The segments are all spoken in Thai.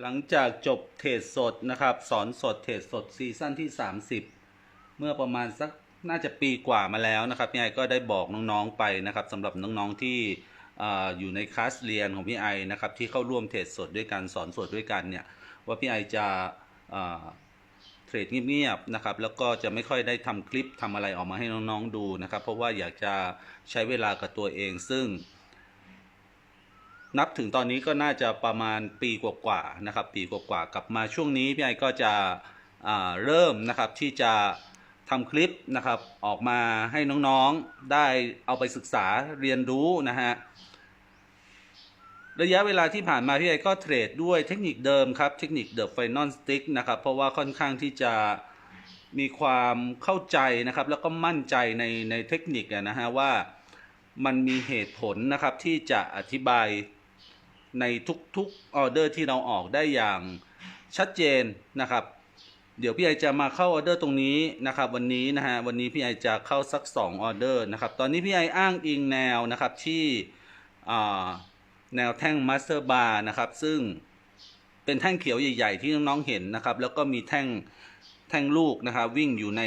หลังจากจบเทรดสดนะครับ สอนสดเทรดสดซีซั่นที่ 30 เมื่อประมาณสักน่าจะปีกว่ามาแล้วนะครับพี่ไอก็ได้บอกน้องๆไปนะครับสำหรับน้องๆที่อ่อยู่ในคลาสเรียนของพี่ไอนะครับที่เข้าร่วมเทรดสดด้วยกันสอนสดด้วยกันเนี่ยว่าพี่ไอจะเทรดเงียบๆนะครับแล้วก็จะไม่ค่อยได้ทำคลิปทำอะไรออกมาให้น้องๆดูนะครับ เพราะว่าอยากจะใช้เวลากับตัวเองซึ่ง นับถึงตอนนี้ก็น่าจะประมาณปีกว่าๆนะครับ ปีกว่าๆกลับมาช่วงนี้พี่ไอก็จะเริ่มนะครับที่จะทำคลิปนะครับออกมาให้น้องๆได้เอาไปศึกษาเรียนรู้นะฮะระยะเวลาที่ผ่านมาพี่ไอก็เทรดด้วยเทคนิคเดิมครับ เทคนิค The Final Stick นะครับ เพราะว่าค่อนข้างที่จะมีความเข้าใจนะครับ แล้วก็มั่นใจในในเทคนิคนะฮะว่ามันมีเหตุผลนะครับที่จะอธิบาย ในทุกๆออเดอร์ที่เราออกได้อย่างชัดเจนนะครับ เดี๋ยวพี่ไอจะมาเข้าออเดอร์ตรงนี้นะครับ วันนี้นะฮะวันนี้พี่ไอจะเข้าสัก 2 ออเดอร์นะครับตอนนี้พี่ไออ้างอิงแนวนะครับที่แนวแท่งมาสเตอร์บาร์นะครับซึ่งเป็นแท่งเขียวใหญ่ๆ ที่น้องๆเห็นนะครับ แล้วก็มีแท่งแท่งลูกนะครับวิ่งอยู่ใน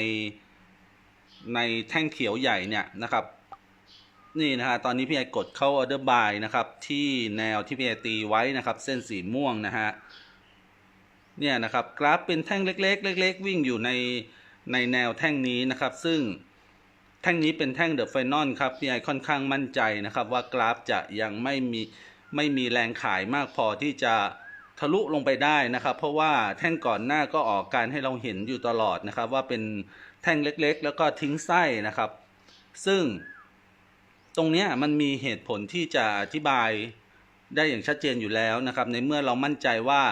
ในแท่งเขียวใหญ่เนี่ยนะครับ นี่นะฮะตอนนี้พี่ไอกดเข้าออเดอร์บายนะครับ ที่แนวที่พี่ไอตีไว้นะครับ เส้นสีม่วงนะฮะเนี่ยนะครับกราฟเป็นแท่งเล็ก ๆ เล็ก ๆ วิ่งอยู่ในในแนวแท่งนี้นะครับ ซึ่งแท่งนี้เป็นแท่งเดอะไฟนอลครับพี่ไอค่อนข้างมั่นใจนะครับ ว่ากราฟจะยังไม่มีไม่มีแรงขายมากพอที่จะทะลุลงไปได้นะครับ เพราะว่าแท่งก่อนหน้าก็ออกการให้เราเห็นอยู่ตลอดนะครับ ว่าเป็นแท่งเล็กๆ แล้วก็ทิ้งไส้นะครับ ซึ่ง ตรงนี้มันมีเหตุผลที่จะอธิบายได้อย่างชัดเจนอยู่แล้วนะครับ ในเมื่อเรามั่นใจว่า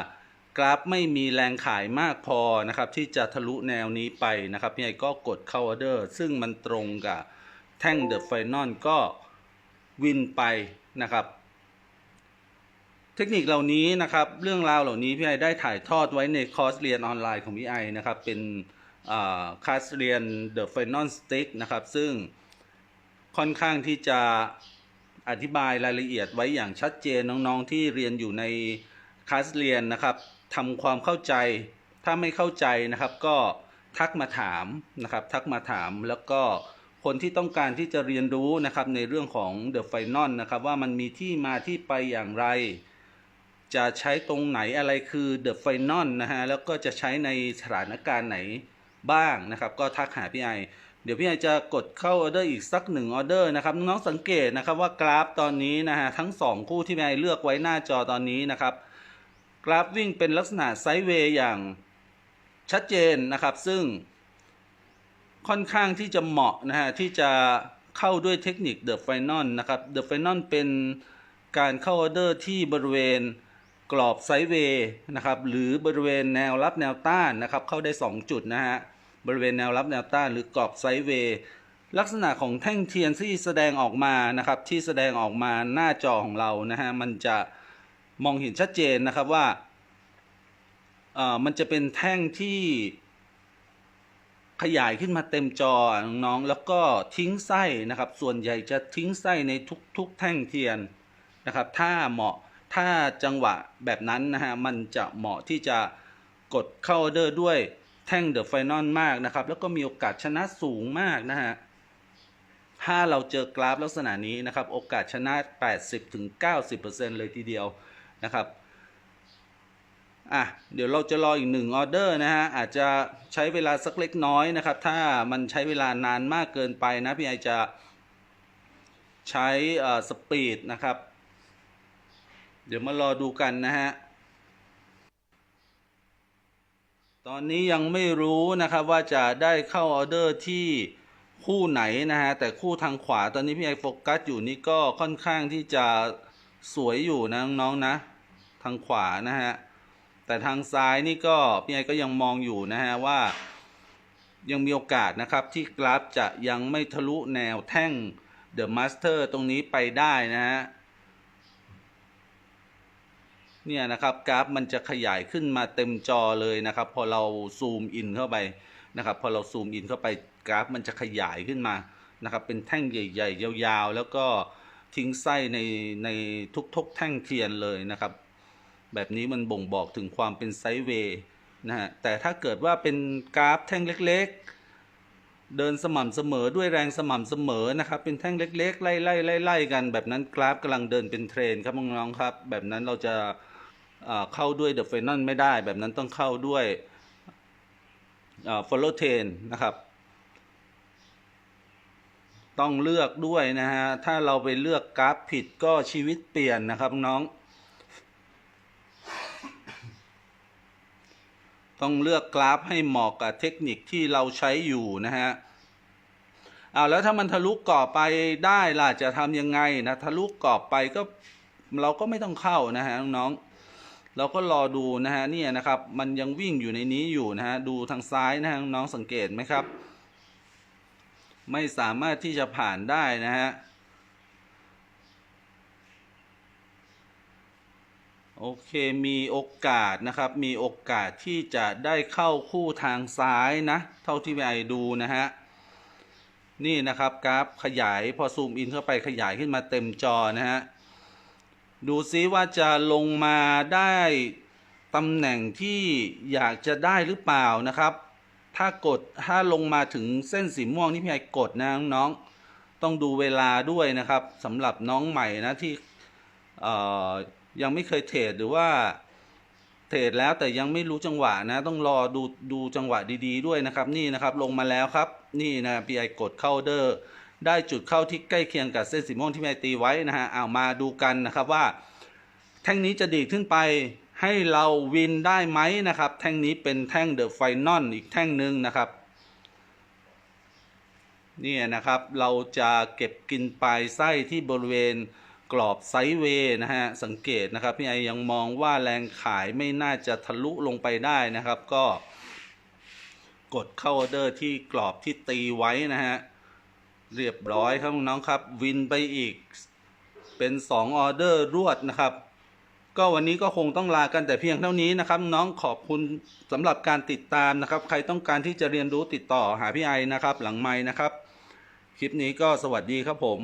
กราฟไม่มีแรงขายมากพอนะครับ ที่จะทะลุแนวนี้ไปนะครับพี่ไอก็กดเข้าออเดอร์ ซึ่งมันตรงกับแท่งเดอะไฟนอลก็วินไปนะครับ เทคนิคเหล่านี้นะครับ เรื่องราวเหล่านี้พี่ไอได้ถ่ายทอดไว้ในคอร์สเรียนออนไลน์ของพี่ไอนะครับ เป็นอ่าคลาสเรียน The Final Stick นะครับ ซึ่ง ค่อนข้างที่จะอธิบายรายละเอียดไว้อย่างชัดเจนน้องๆที่เรียนอยู่ในคลาสเรียนนะครับทำความเข้าใจถ้าไม่เข้าใจนะครับก็ทักมาถามนะครับทักมาถามแล้วก็คนที่ต้องการที่จะเรียนรู้นะครับในเรื่องของ The Final นะครับว่ามันมีที่มาที่ไปอย่างไร จะใช้ตรงไหนอะไรคือ The Final นะฮะแล้วก็จะใช้ในสถานการณ์ไหนบ้างนะครับ ก็ทักหาพี่ไอ เดี๋ยวพี่ไอจะกดเข้าออเดอร์อีกสักหนึ่งออเดอร์นะครับน้องสังเกตนะครับว่ากราฟตอนนี้นะฮะทั้งสองคู่ที่พี่ไอเลือกไว้หน้าจอตอนนี้นะครับกราฟวิ่งเป็นลักษณะไซด์เวย์อย่างชัดเจนนะครับ ซึ่งค่อนข้างที่จะเหมาะนะฮะที่จะเข้าด้วยเทคนิค The Final นะครับ The Final เป็นการเข้าออเดอร์ที่บริเวณกรอบไซด์เวย์นะครับหรือบริเวณแนวรับแนวต้านนะครับเข้าได้ 2 จุดนะฮะ บริเวณแนวรับแนวต้านหรือกรอบไซด์เวย์ลักษณะของแท่งเทียนที่แสดงออกมานะครับ ที่แสดงออกมาหน้าจอของเรานะฮะมันจะมองเห็นชัดเจนนะครับว่าเอ่อมันจะเป็นแท่งที่ขยายขึ้นมาเต็มจอน้องๆแล้วก็ทิ้งไส้นะครับ ส่วนใหญ่จะทิ้งไส้ในทุกๆ แท่งเทียนนะครับ ถ้าเหมาะถ้าจังหวะแบบนั้นนะฮะมันจะเหมาะที่จะกดเข้าออเดอร์ด้วย ท่งเดอะไฟนอลมากนะครับ แล้วก็มีโอกาสชนะสูงมากนะฮะถ้าเราเจอกราฟลักษณะนี้นะครับ โอกาสชนะ 80-90%เลยทีเดียวนะครับอะเดี๋ยวเราจะรออีกหนึ่งออเดอร์นะฮะ อาจจะใช้เวลาสักเล็กน้อยนะครับ ถ้ามันใช้เวลานานมากเกินไปนะพี่ไอจะใช้สปีดนะครับ เดี๋ยวมารอดูกันนะฮะ ตอนนี้ยังไม่รู้นะครับว่าจะได้เข้าออเดอร์ที่คู่ไหนนะฮะแต่คู่ทางขวาตอนนี้พี่ไอโฟกัสอยู่นี่ก็ค่อนข้างที่จะสวยอยู่นะน้องๆนะ ทางขวานะฮะแต่ทางซ้ายนี่ก็พี่ไอก็ยังมองอยู่นะฮะว่า ยังมีโอกาสนะครับที่กราฟจะยังไม่ทะลุแนวแท่งเดอะมาสเตอร์ตรงนี้ไปได้นะฮะ เนี่ยนะครับกราฟมันจะขยายขึ้นมาเต็มจอเลยนะครับ พอเราซูมอินเข้าไปนะครับ พอเราซูมอินเข้าไปกราฟมันจะขยายขึ้นมานะครับ เป็นแท่งใหญ่ ๆ ยาวๆ แล้วก็ทิ้งไส้ในในทุกๆ แท่งเทียนเลยนะครับ แบบนี้มันบ่งบอกถึงความเป็นไซด์เวย์นะฮะแต่ถ้าเกิดว่าเป็นกราฟแท่งเล็กๆ เดินสม่ำเสมอด้วยแรงสม่ำเสมอนะครับ เป็นแท่งเล็กๆไล่ไล่ไล่ไล่กัน แบบนั้นกราฟกำลังเดินเป็นเทรนครับน้องๆครับ แบบนั้นเราจะ เข้าด้วยเดอะเฟนนไม่ได้ แบบนั้นต้องเข้าด้วยเอ่อ follow train นะครับ ต้องเลือกด้วยนะฮะ ถ้าเราไปเลือกกราฟผิดก็ชีวิตเปลี่ยนนะครับน้อง ต้องเลือกกราฟให้เหมาะกับเทคนิคที่เราใช้อยู่นะฮะเอาแล้วถ้ามันทะลุกรอบไปได้ล่ะจะทำยังไงนะทะลุกรอบไปก็เราก็ไม่ต้องเข้านะฮะน้องๆ เราก็รอดูนะฮะเนี่ยนะครับ มันยังวิ่งอยู่ในนี้อยู่นะฮะดูทางซ้ายนะฮะน้องสังเกตไหมครับ ไม่สามารถที่จะผ่านได้นะฮะโอเคมีโอกาสนะครับ มีโอกาสที่จะได้เข้าคู่ทางซ้ายนะ เท่าที่พี่ไอดูนะฮะนี่นะครับกราฟขยายพอซูมอินเข้าไปขยายขึ้นมาเต็มจอนะฮะ ดูซิว่าจะลงมาได้ตำแหน่งที่อยากจะได้หรือเปล่านะครับ ถ้ากดถ้าลงมาถึงเส้นสีม่วงที่พี่ไอกดนะน้องๆต้องดูเวลาด้วยนะครับสำหรับน้องใหม่นะที่ยังไม่เคยเทรดหรือว่าเทรดแล้วแต่ยังไม่รู้จังหวะนะ ต้องรอดูดูจังหวะดีๆด้วยนะครับ นี่นะครับลงมาแล้วครับ นี่นะพี่ไอกดเข้าเดอร์ ได้จุดเข้าที่ใกล้เคียงกับเส้นสีม่วงที่พี่ไอตีไว้นะฮะเอามาดูกันนะครับว่า แท่งนี้จะดีดขึ้นไปให้เราวินได้ไหมนะครับ แท่งนี้เป็นแท่งเดอะไฟนอลอีกแท่งหนึ่งนะครับนี่นะครับเราจะเก็บกินปลายไส้ที่บริเวณกรอบไซด์เวย์นะฮะสังเกตนะครับพี่ไอยังมองว่าแรงขายไม่น่าจะทะลุลงไปได้นะครับ ก็ กดเข้าออเดอร์ที่กรอบที่ตีไว้นะฮะ เรียบร้อยครับน้องครับ วินไปอีกเป็น2ออเดอร์รวดนะครับ ก็วันนี้ก็คงต้องลากันแต่เพียงเท่านี้นะครับ น้องขอบคุณสำหรับการติดตามนะครับ ใครต้องการที่จะเรียนรู้ติดต่อหาพี่ไอนะครับ หลังไม้นะครับ คลิปนี้ก็สวัสดีครับผม